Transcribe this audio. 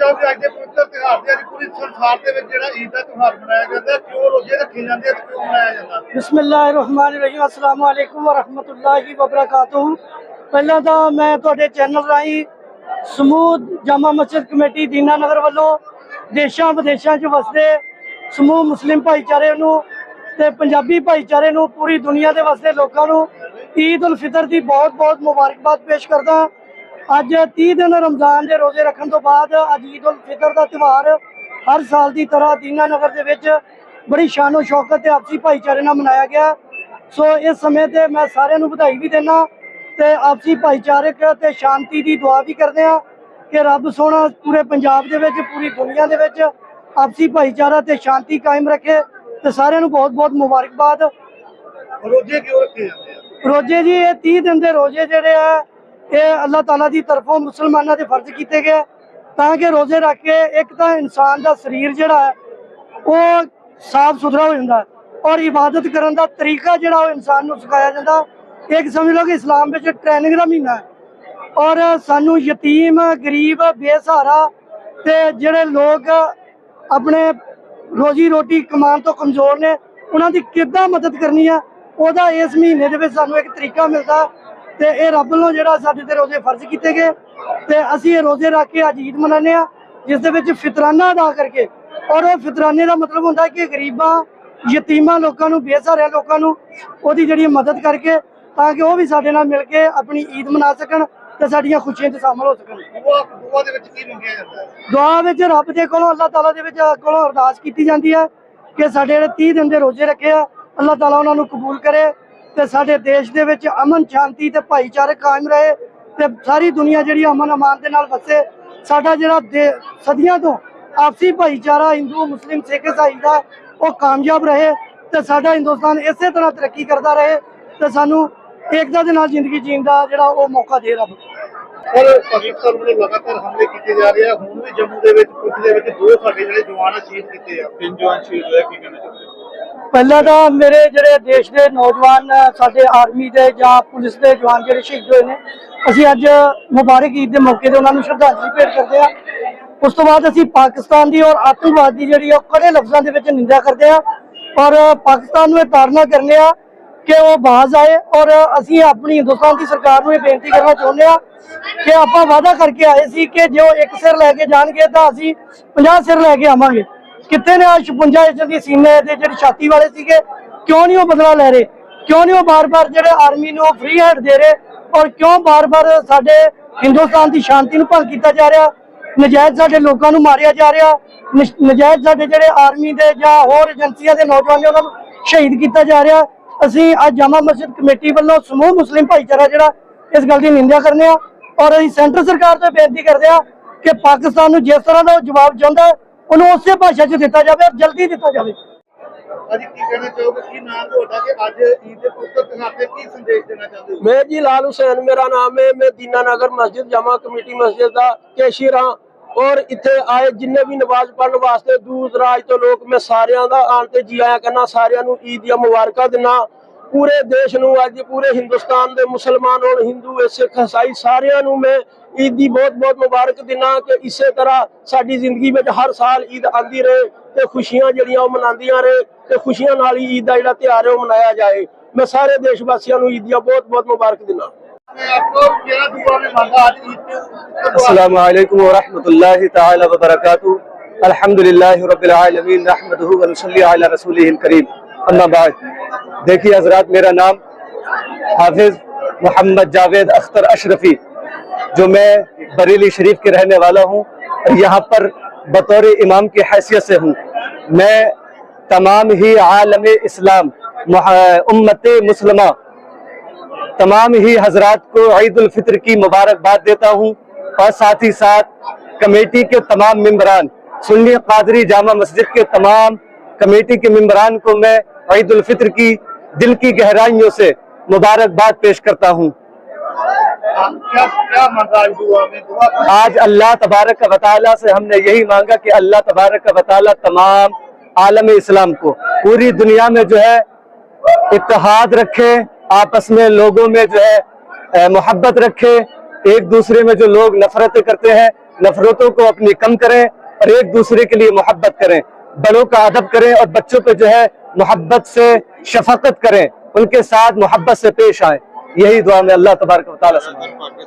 ਚਾਹੋਗੇ ਅੱਜ ਦੇ ਪਵਿੱਤਰ ਤਿਉਹਾਰ ਦੇ ਅੱਜ ਪੂਰੀ ਸੰਸਾਰ ਦੇ ਵਿੱਚ ਜਿਹੜਾ ਈਦ ਦਾ ਤਿਉਹਾਰ ਮਨਾਇਆ ਜਾਂਦਾ ਕਿਉਂ ਰੋਜ਼ੇ ਰੱਖੇ ਜਾਂਦੇ ਆ ਤੇ ਕਿਉਂ ਮਨਾਇਆ ਜਾਂਦਾ ਬਿਸਮਿਲ੍ਲਾਹਿਰਰਹਿਮਾਨਿਰਰਹੀਮ ਅਸਲਾਮੁ ਅਲੈਕੁਮ ਵਰਹਿਮਤੁਲਲਾਹਿ ਵਬਰਕਾਤੁਹੂ। ਪਹਿਲਾਂ ਤਾਂ ਮੈਂ ਤੁਹਾਡੇ ਚੈਨਲ ਰਾਹੀਂ ਸਮੂਹ ਜਾਮਾ ਮਸਜਿਦ ਕਮੇਟੀ ਦੀਨਾ ਨਗਰ ਵੱਲੋਂ ਦੇਸ਼ਾਂ ਵਿਦੇਸ਼ਾਂ 'ਚ ਵਸਦੇ ਸਮੂਹ ਮੁਸਲਿਮ ਭਾਈਚਾਰੇ ਨੂੰ ਤੇ ਪੰਜਾਬੀ ਭਾਈਚਾਰੇ ਨੂੰ ਪੂਰੀ ਦੁਨੀਆ ਦੇ ਵਸਦੇ ਲੋਕਾਂ ਨੂੰ ਈਦ ਉਲ ਫਿਤਰ ਦੀ ਬਹੁਤ-ਬਹੁਤ ਮੁਬਾਰਕਬਾਦ ਪੇਸ਼ ਕਰਦਾ। ਅੱਜ 30 ਦਿਨ ਰਮਜ਼ਾਨ ਦੇ ਰੋਜ਼ੇ ਰੱਖਣ ਤੋਂ ਬਾਅਦ ਅੱਜ ਈਦ ਉਲ ਫਿਤਰ ਦਾ ਤਿਉਹਾਰ ਹਰ ਸਾਲ ਦੀ ਤਰ੍ਹਾਂ ਦੀਨਾਨਗਰ ਦੇ ਵਿੱਚ ਬੜੀ ਸ਼ਾਨੋ ਸ਼ੌਕਤ ਤੇ ਆਪਸੀ ਭਾਈਚਾਰੇ ਨਾਲ ਮਨਾਇਆ ਗਿਆ। ਸੋ ਇਸ ਸਮੇਂ ਤੇ ਮੈਂ ਸਾਰਿਆਂ ਨੂੰ ਵਧਾਈ ਵੀ ਦੇਣਾ ਤੇ ਆਪਸੀ ਭਾਈਚਾਰਕ ਤੇ ਸ਼ਾਂਤੀ ਦੀ ਦੁਆ ਵੀ ਕਰਦੇ ਆ ਕਿ ਰੱਬ ਸੋਹਣਾ ਪੂਰੇ ਪੰਜਾਬ ਦੇ ਵਿੱਚ ਪੂਰੀ ਦੁਨੀਆ ਦੇ ਵਿੱਚ ਆਪਸੀ ਭਾਈਚਾਰਾ ਤੇ ਸ਼ਾਂਤੀ ਕਾਇਮ ਰੱਖੇ ਤੇ ਸਾਰਿਆਂ ਨੂੰ ਬਹੁਤ-ਬਹੁਤ ਮੁਬਾਰਕਬਾਦ। ਰੋਜ਼ੇ ਕਿਉਂ ਰੱਖੇ ਜਾਂਦੇ ਆ? ਰੋਜੇ ਜੀ ਇਹ 30 ਦਿਨ ਦੇ ਰੋਜੇ ਜਿਹੜੇ ਆ ਇਹ ਅੱਲਾਹ ਤਾਲਾ ਦੀ ਤਰਫੋਂ ਮੁਸਲਮਾਨਾਂ ਦੇ ਫਰਜ਼ ਕੀਤੇ ਗਏ ਤਾਂ ਕਿ ਰੋਜ਼ੇ ਰੱਖ ਕੇ ਇੱਕ ਤਾਂ ਇਨਸਾਨ ਦਾ ਸਰੀਰ ਜਿਹੜਾ ਹੈ, ਉਹ ਸਾਫ਼ ਸੁਥਰਾ ਹੋ ਜਾਂਦਾ ਔਰ ਇਬਾਦਤ ਕਰਨ ਦਾ ਤਰੀਕਾ ਜਿਹੜਾ ਉਹ ਇਨਸਾਨ ਨੂੰ ਸਿਖਾਇਆ ਜਾਂਦਾ। ਇੱਕ ਸਮਝ ਲਓ ਕਿ ਇਸਲਾਮ ਵਿੱਚ ਟ੍ਰੇਨਿੰਗ ਦਾ ਮਹੀਨਾ ਹੈ ਔਰ ਸਾਨੂੰ ਯਤੀਮ, ਗਰੀਬ, ਬੇਸਹਾਰਾ ਤੇ ਜਿਹੜੇ ਲੋਕ ਆਪਣੇ ਰੋਜੀ ਰੋਟੀ ਕਮਾਉਣ ਤੋਂ ਕਮਜ਼ੋਰ ਨੇ, ਉਹਨਾਂ ਦੀ ਕਿੱਦਾਂ ਮਦਦ ਕਰਨੀ ਆ ਉਹਦਾ ਇਸ ਮਹੀਨੇ ਦੇ ਵਿੱਚ ਸਾਨੂੰ ਇੱਕ ਤਰੀਕਾ ਮਿਲਦਾ ਤੇ ਇਹ ਰੱਬ ਵੱਲੋਂ ਜਿਹੜਾ ਸਾਡੇ ਤੇ ਰੋਜ਼ੇ ਫਰਜ਼ ਕੀਤੇ ਗਏ ਤੇ ਅਸੀਂ ਇਹ ਰੋਜ਼ੇ ਰੱਖ ਕੇ ਅੱਜ ਈਦ ਮਨਾਉਂਦੇ ਆ ਜਿਸ ਦੇ ਵਿੱਚ ਫਿਤਰਾਨਾ ਅਦਾ ਕਰਕੇ ਔਰ ਉਹ ਫਿਤਰਾਨੇ ਦਾ ਮਤਲਬ ਹੁੰਦਾ ਕਿ ਗਰੀਬਾਂ ਯਤੀਮਾਂ ਲੋਕਾਂ ਨੂੰ ਬੇਸਹਾਰਿਆਂ ਲੋਕਾਂ ਨੂੰ ਉਹਦੀ ਜਿਹੜੀ ਮਦਦ ਕਰਕੇ ਤਾਂ ਕਿ ਉਹ ਵੀ ਸਾਡੇ ਨਾਲ ਮਿਲ ਕੇ ਆਪਣੀ ਈਦ ਮਨਾ ਸਕਣ ਤੇ ਸਾਡੀਆਂ ਖੁਸ਼ੀਆਂ 'ਚ ਸ਼ਾਮਲ ਹੋ ਸਕਣ। ਦੁਆ ਦੇ ਵਿੱਚ ਕੀ ਮੰਗਿਆ ਜਾਂਦਾ ਹੈ? ਦੁਆ ਵਿੱਚ ਰੱਬ ਦੇ ਕੋਲੋਂ ਅੱਲਾਹ ਤਾਲਾ ਦੇ ਵਿੱਚ ਕੋਲੋਂ ਅਰਦਾਸ ਕੀਤੀ ਜਾਂਦੀ ਹੈ ਕਿ ਸਾਡੇ ਜਿਹੜੇ 30 ਦਿਨ ਦੇ ਰੋਜ਼ੇ ਰੱਖੇ ਆ ਅੱਲਾਹ ਤਾਲਾ ਉਹਨਾਂ ਨੂੰ ਕਬੂਲ ਕਰੇ ਤੇ ਸਾਡੇ ਦੇਸ਼ ਦੇ ਵਿੱਚ ਅਮਨ ਸ਼ਾਂਤੀ ਤੇ ਭਾਈਚਾਰਾ ਕਾਇਮ ਰਹੇ ਤੇ ਸਾਰੀ ਦੁਨੀਆ ਜਿਹੜੀ ਅਮਨ ਅਮਾਨ ਦੇ ਨਾਲ ਵਸੇ। ਸਾਡਾ ਜਿਹੜਾ ਸਦੀਆਂ ਤੋਂ ਆਪਸੀ ਭਾਈਚਾਰਾ ਹਿੰਦੂ ਮੁਸਲਿਮ ਸਿੱਖ ਈਸਾਈ ਦਾ ਉਹ ਕਾਮਯਾਬ ਰਹੇ ਤੇ ਸਾਡਾ ਹਿੰਦੁਸਤਾਨ ਇਸੇ ਤਰ੍ਹਾਂ ਤਰੱਕੀ ਕਰਦਾ ਰਹੇ ਤੇ ਸਾਨੂੰ ਏਕਤਾ ਦੇ ਨਾਲ ਜ਼ਿੰਦਗੀ ਜੀਣ ਦਾ ਜਿਹੜਾ ਉਹ ਮੌਕਾ ਦੇ ਰੱਬ। ਪਰ ਪਾਕਿਸਤਾਨ ਵੱਲੋਂ ਲਗਾਤਾਰ ਹਮਲੇ ਕੀਤੇ ਜਾ ਰਹੇ ਆ। ਹੁਣ ਵੀ ਜੰਮੂ ਦੇ ਵਿੱਚ ਪੁੱਛ ਦੇ ਵਿੱਚ ਦੋ ਸਾਡੇ ਜਿਹੜੇ ਜਵਾਨ ਸ਼ਹੀਦ ਕੀਤੇ ਆ। ਤਿੰਨ ਜਵਾਨ ਸ਼ਹੀਦ ਹੋਏ ਕੀ ਕਹਿਣਾ ਚਾਹੁੰਦੇ? ਪਹਿਲਾਂ ਤਾਂ ਮੇਰੇ ਜਿਹੜੇ ਦੇਸ਼ ਦੇ ਨੌਜਵਾਨ, ਸਾਡੇ ਆਰਮੀ ਦੇ ਜਾਂ ਪੁਲਿਸ ਦੇ ਜਵਾਨ ਜਿਹੜੇ ਸ਼ਹੀਦ ਹੋਏ ਨੇ, ਅਸੀਂ ਅੱਜ ਮੁਬਾਰਕ ਈਦ ਦੇ ਮੌਕੇ ਤੇ ਉਹਨਾਂ ਨੂੰ ਸ਼ਰਧਾਂਜਲੀ ਭੇਟ ਕਰਦੇ ਆ ਉਸ ਤੋਂ ਬਾਅਦ ਅਸੀਂ ਪਾਕਿਸਤਾਨ ਦੀ ਔਰ ਆਤੰਕਵਾਦ ਦੀ ਜਿਹੜੀ ਉਹ ਕੜੇ ਲਫ਼ਜ਼ਾਂ ਦੇ ਵਿੱਚ ਨਿੰਦਾ ਕਰਦੇ ਆ ਔਰ ਪਾਕਿਸਤਾਨ ਨੂੰ ਇਹ ਤਾੜਨਾ ਕਰਨੇ ਆ ਕਿ ਉਹ ਬਾਜ਼ ਆਏ ਔਰ ਅਸੀਂ ਆਪਣੀ ਹਿੰਦੁਸਤਾਨ ਦੀ ਸਰਕਾਰ ਨੂੰ ਇਹ ਬੇਨਤੀ ਕਰਨਾ ਚਾਹੁੰਦੇ ਆ ਕਿ ਆਪਾਂ ਵਾਅਦਾ ਕਰਕੇ ਆਏ ਸੀ ਕਿ ਜੇ ਉਹ ਇੱਕ ਸਿਰ ਲੈ ਕੇ ਜਾਣਗੇ ਤਾਂ ਅਸੀਂ 50 ਸਿਰ ਲੈ ਕੇ ਆਵਾਂਗੇ। ਕਿੱਥੇ ਨੇ ਆ 56 ਇੰਚ ਦੀ ਸੀਨੇ ਤੇ ਜਿਹੜੀ ਛਾਤੀ ਵਾਲੇ ਸੀਗੇ? ਕਿਉਂ ਨਹੀਂ ਉਹ ਬਦਲਾ ਲੈ ਰਹੇ? ਕਿਉਂ ਨਹੀਂ ਉਹ ਬਾਰ-ਬਾਰ ਜਿਹੜੇ ਆਰਮੀ ਨੂੰ ਫ੍ਰੀ ਹੈਂਡ ਦੇ ਰਹੇ? ਔਰ ਕਿਉਂ ਬਾਰ-ਬਾਰ ਸਾਡੇ ਹਿੰਦੁਸਤਾਨ ਦੀ ਸ਼ਾਂਤੀ ਨੂੰ ਭੰਗ ਕੀਤਾ ਜਾ ਰਿਹਾ? ਨਜਾਇਜ਼ ਸਾਡੇ ਲੋਕਾਂ ਨੂੰ ਮਾਰਿਆ ਜਾ ਰਿਹਾ। ਨਜਾਇਜ਼ ਸਾਡੇ ਜਿਹੜੇ ਆਰਮੀ ਦੇ ਜਾਂ ਹੋਰ ਏਜੰਸੀਆਂ ਦੇ ਨੌਜਵਾਨ ਉਹਨਾਂ ਨੂੰ ਸ਼ਹੀਦ ਕੀਤਾ ਜਾ ਰਿਹਾ। ਅਸੀਂ ਅੱਜ ਜਾਮਾ ਮਸਜਿਦ ਕਮੇਟੀ ਵੱਲੋਂ ਸਮੂਹ ਮੁਸਲਿਮ ਭਾਈਚਾਰਾ ਜਿਹੜਾ ਇਸ ਗੱਲ ਦੀ ਨਿੰਦਿਆ ਕਰਨੇ ਆ। ਔਰ ਅਸੀਂ ਸੈਂਟਰ ਸਰਕਾਰ ਤੋਂ ਬੇਨਤੀ ਕਰਦੇ ਆ ਕਿ ਪਾਕਿਸਤਾਨ ਨੂੰ ਜਿਸ ਤਰ੍ਹਾਂ ਦਾ ਉਹ ਜਵਾਬ ਚਾਹੁੰਦਾ ਉਹਨੂੰ ਉਸੇ ਭਾਸ਼ਾ 'ਚ ਦਿੱਤਾ ਜਾਵੇ ਔਰ ਜਲਦੀ ਦਿੱਤਾ ਜਾਵੇ। ਅੱਜ ਕੀ ਕਹਿਣਾ ਚਾਹੋਗੇ? ਕੀ ਨਾਮ ਤੁਹਾਡਾ ਕਿ ਅੱਜ ਈਦ ਦੇ ਪਵਿੱਤਰ ਤਿਉਹਾਰ ਤੇ ਕੀ ਸੰਦੇਸ਼ ਦੇਣਾ ਚਾਹੁੰਦੇ ਹੋ? ਮੈਂ ਜੀ ਲਾਲ ਹੁਸੈਨ ਮੇਰਾ ਨਾਮ ਹੈ ਮੈਂ ਦੀਨਾਨਗਰ ਮਸਜਿਦ ਜਮਾ ਕਮੇਟੀ ਮਸਜਿਦ ਦਾ ਕੇਸ਼ੀਰ ਹਾਂ। ਔਰ ਇੱਥੇ ਆਏ ਜਿੰਨੇ ਵੀ ਨਮਾਜ਼ ਪੜ੍ਹਨ ਵਾਸਤੇ ਦੂਰ ਦਰਾਜ ਤੋਂ ਲੋਕ ਮੈਂ ਸਾਰਿਆਂ ਦਾ ਆਣ ਤੇ ਜੀ ਆਇਆ ਕਰਨਾ ਸਾਰਿਆਂ ਨੂੰ ਈਦ ਦੀਆਂ ਮੁਬਾਰਕਾਂ ਦਿਨਾ ਪੂਰੇ ਦੇਸ਼ ਨੂੰ ਅੱਜ ਪੂਰੇ ਹਿੰਦੁਸਤਾਨ ਦੇ ਮੁਸਲਮਾਨ ਔਰ ਹਿੰਦੂ ਸਿੱਖ ਈਸਾਈ ਸਾਰਿਆਂ ਨੂੰ ਮੈਂ ਈਦ ਦੀ ਬਹੁਤ ਬਹੁਤ ਮੁਬਾਰਕ ਦਿਨਾਂ ਕਿ ਇਸੇ ਤਰ੍ਹਾਂ ਸਾਡੀ ਜ਼ਿੰਦਗੀ ਵਿੱਚ ਹਰ ਸਾਲ ਈਦ ਆਂਦੀ ਰਹੇ ਤੇ ਖੁਸ਼ੀਆਂ ਜਿਹੜੀਆਂ ਉਹ ਮਨਾਉਂਦੀਆਂ ਰਹੇ ਤੇ ਖੁਸ਼ੀਆਂ ਨਾਲ ਹੀ ਈਦ ਦਾ ਜਿਹੜਾ ਤਿਉਹਾਰ ਹੈ ਉਹ ਮਨਾਇਆ ਜਾਏ ਮੈਂ ਸਾਰੇ ਦੇਸ਼ ਵਾਸੀਆਂ ਨੂੰ ਈਦ ਦੀਆਂ ਬਹੁਤ ਬਹੁਤ ਮੁਬਾਰਕ ਦਿਨਾਂ السلام عليكم ورحمة الله تعالى وبركاته الحمد لله رب العالمين نحمده ونصلي على رسوله الكريم اما بعد دیکھیے حضرات میرا نام حافظ محمد جاوید اختر اشرفی جو میں بریلی شریف کے رہنے والا ہوں اور یہاں پر بطور امام کی حیثیت سے ہوں۔ میں تمام ہی عالم اسلام امت مسلمہ، تمام ہی حضرات کو عید الفطر کی مبارکباد دیتا ہوں اور ساتھ ہی ساتھ کمیٹی کے تمام ممبران، سنی قادری جامع مسجد کے تمام کمیٹی کے ممبران کو میں عید الفطر کی دل کی گہرائیوں سے مبارکباد پیش کرتا ہوں۔ آج اللہ تبارک کا تعالیٰ سے ہم نے یہی مانگا کہ اللہ تبارک کا تعالیٰ تمام عالم اسلام کو پوری دنیا میں جو ہے اتحاد رکھے، آپس میں لوگوں میں جو ہے محبت رکھے۔ ایک دوسرے میں جو لوگ نفرتیں کرتے ہیں، نفرتوں کو اپنی کم کریں اور ایک دوسرے کے لیے محبت کریں۔ بڑوں کا ادب کریں اور بچوں پہ جو ہے محبت سے شفقت کریں، ان کے ساتھ محبت سے پیش آئیں۔ अदब करें और बच्चों पे जो है मोहब्बत से शफकत करें उनके साथ मोहब्बत से पेश आए यही दुआ में अल्लाह तबारक व तआला से मांगता हूं।